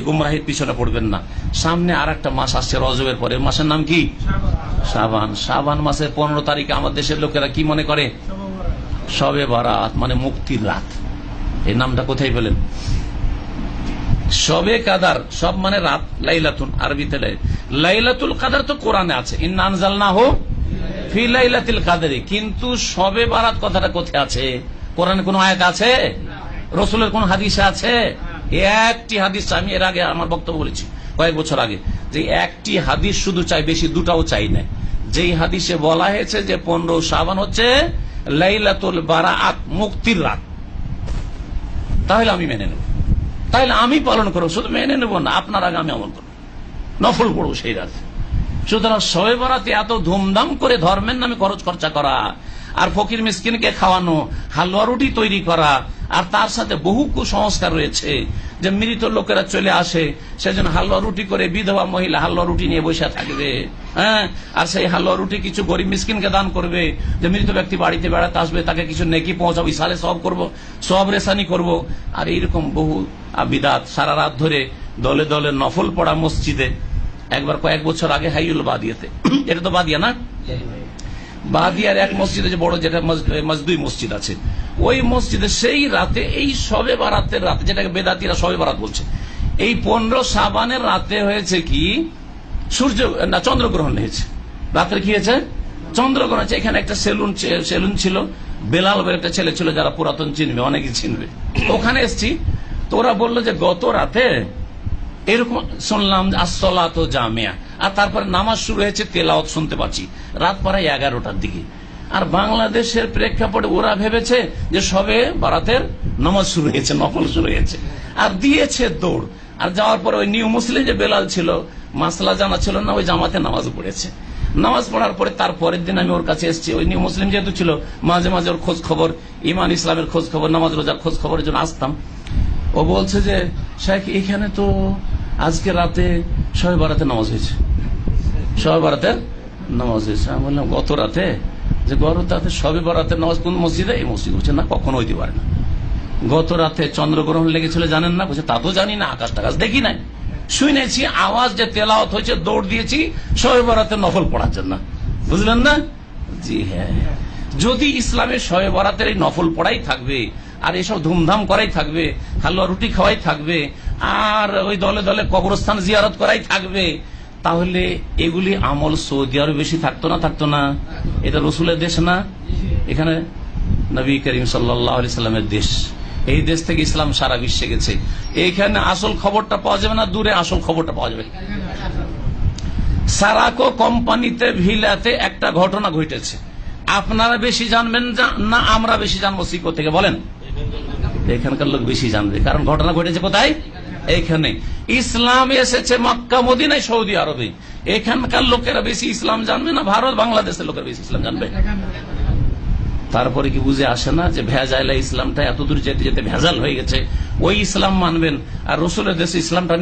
গুমরাহির পিছনে পড়বেন না। সামনে আর একটা মাস আসছে রজবের পরে। মাসের নাম কি? সাবান সাবান মাসের পনেরো তারিখে আমার দেশের লোকেরা কি মনে করে? সবে বারাত মানে মুক্তির রাত। এই নামটা কোথায় পেলেন? সবে কাদার, সব মানে রাত, লাইলাতুন আরবিতে লাইলাতুল কাদার তো কোরআনে আছে। ইন্নানজাল না হো কাদারি। কিন্তু সবে বারাত কথাটা কোথায় আছে? কোরআনে কোন আয়াত আছে? রসুলের কোন হাদিসে আছে? একটি হাদিস আমি এর আগে আমার বক্তব্য বলেছি, কয়েক বছর আগে, যে একটি হাদিস শুধু চাই, বেশি দুটাও চাই না। যেই হাদিসে বলা হয়েছে যে পনেরো সাবান হচ্ছে লাইলাতুল বারাত মুক্তির রাত। তাহলে আমি মেনে নেব। তাহলে আমি পালন করব, শুধু মেনে নেব না, আপনার আগে আমি আমল করব। নফল পড়ব সেই রাত। সুতরাং সবে বরাতে এত ধুমধাম করে ধর্মের নামে খরচ খরচা করা আর ফকির মিসকিনকে খাওয়ানো হালুয়া রুটি তৈরি করা, আর তার সাথে বহু কুসংস্কার রয়েছে যে মৃত লোকেরা চলে আসে, সেজন্য হালুয়া রুটি করে বিধবা মহিলা হালুয়া রুটি নিয়ে বসে থাকবে। হ্যাঁ? আর সেই হালুয়া রুটি কিছু গরিব মিসকিনকে দান করবে, যে মৃত ব্যক্তি বাড়িতে বেড়াতে আসবে, তাকে কিছু নেকি পৌঁছাবো ইসালে সব করব, সব রেসানি করব। আর এইরকম বহু বিদাত সারা রাত ধরে দলে দলে নফল পড়া মসজিদে, একবার কয়েক বছর আগে হাইউল বাদিয়াতে। এটা তো বাদিয়া না? বাদিয়ার এক মসজিদে যে বড় যেটা মজদুই মসজিদ আছে। ওই মসজিদে সেই রাতে, এই সবে বারাতের রাতে, যেটাকে বেদাতিরা সবে বারাত বলছে, এই পনেরো সাবানের রাতে হয়েছে কি? সূর্য, না, চন্দ্রগ্রহণ হয়েছে। রাত্রে কি হয়েছে? চন্দ্রগ্রহণ হয়েছে। এখানে একটা সেলুন সেলুন ছিল। বেলাল বলে একটা ছেলে ছিল যারা পুরাতন চিনবে অনেকে চিনবে। ওখানে এসছি। তো ওরা বলল যে গত রাতে, এরকম শুনলাম আসলা তো জামিয়া। আর তারপরে নামাজ শুরু হয়েছে তেলাওত শুনতে পাচ্ছি। রাত পাড়ায় এগারোটার দিকে। আর বাংলাদেশের প্রেক্ষাপটে ওরা ভেবেছে যে সবে বারাতের নামাজ শুরু হয়েছে নকল শুরু হয়েছে। আর দিয়েছে দৌড়। আর যাওয়ার পরে ওই নিউ মুসলিম যে বেলাল ছিল, মাসলা জানা ছিল না, ওই জামাতে নামাজ পড়েছে। নামাজ পড়ার পরে তার পরের দিন আমি ওর কাছে এসেছি। ওই নিউ মুসলিম যেহেতু ছিল, মাঝে মাঝে ওর খোঁজ খবর ইমান ইসলামের খোঁজ খবর, নামাজ রোজার খোঁজ খবরের জন্য আসতাম। ও বলছে যে শেখ এখানে তো আজকে রাতে শবে বারাতে নামাজ হয়েছে। শবে বারাতে নামাজ হয়েছে। আমি বললাম, গত রাতে? যে গত রাতে সবে বারাতে নামাজ কোন মসজিদে? এই মসজিদ। হচ্ছে না, কখনো হইতে পারে না। গত রাতে চন্দ্রগ্রহণ লেগেছিল জানেন না? বলছে, তা তো জানি না, আকাশ টাকাশ দেখি নাই। শুনেছি, আওয়াজ যে তেলাওয়াত হয়েছে, দৌড় দিয়েছি শবে বারাতে নফল পড়ার জন্য। বুঝলেন না? জি হ্যাঁ যদি ইসলামের শবে বরাতের এই নফল পড়াই থাকবে, আর এসব ধুমধাম করাই থাকবে, হালুয়া রুটি খাওয়াই থাকবে, আর ওই দলে দলে কবরস্থান জিয়ারত করাই থাকবে তাহলে এগুলি আমল সৌদি আরও বেশি থাকতো না থাকতো না? এটা রসুলের দেশ না? এখানে নবী করিম সাল্লাহ সাল্লামের দেশ। এই দেশ থেকে ইসলাম সারা বিশ্বে গেছে। এইখানে আসল খবরটা পাওয়া যাবে না, দূরে আসল খবরটা পাওয়া যাবে। সারাকো কোম্পানিতে ভিলাতে একটা ঘটনা ঘটেছে। আপনারা বেশি জানবেন না, আমরা বেশি জানব সিকো থেকে, বলেন? এখানকার লোক বেশি জানবে। কারণ ঘটনা ঘটেছে কোথায়? এইখানে। ইসলাম এসেছে মক্কা, মদিনায় সৌদি আরবে। এখানকার লোকেরা বেশি ইসলাম জানবে না, ভারত, বাংলাদেশের লোকেরা বেশি ইসলাম জানবে। তারপরে কি বুঝে আসে না যে ভেজাইলা ইসলামটা এতদূর যেতে যেতে ভেজাল হয়ে গেছে? ওই ইসলাম মানবেন আর রসুলের দেশে ইসলামটা